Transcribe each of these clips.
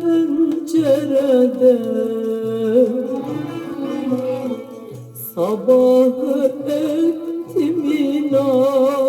pencerede Sabahı ettim inan.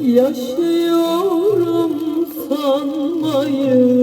Yaşıyorum sanmayın.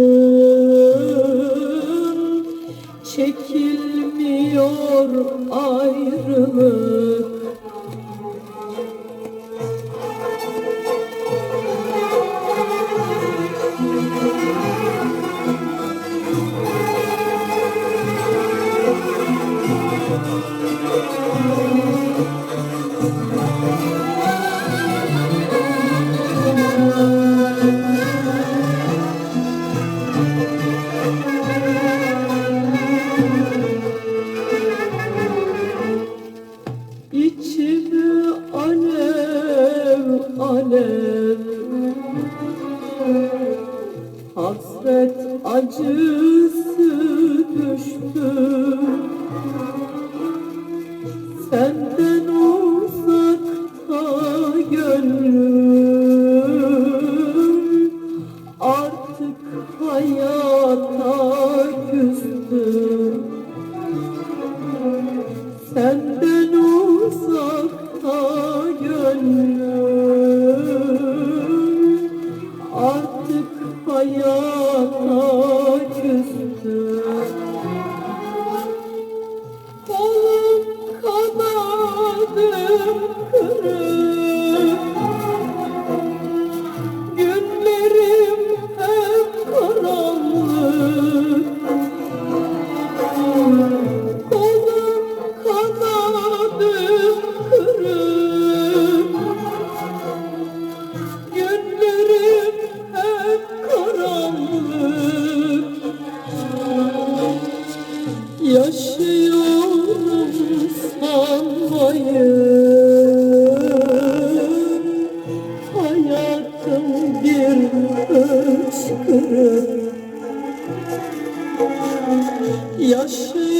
hasret acısı düştü. Senden o 要是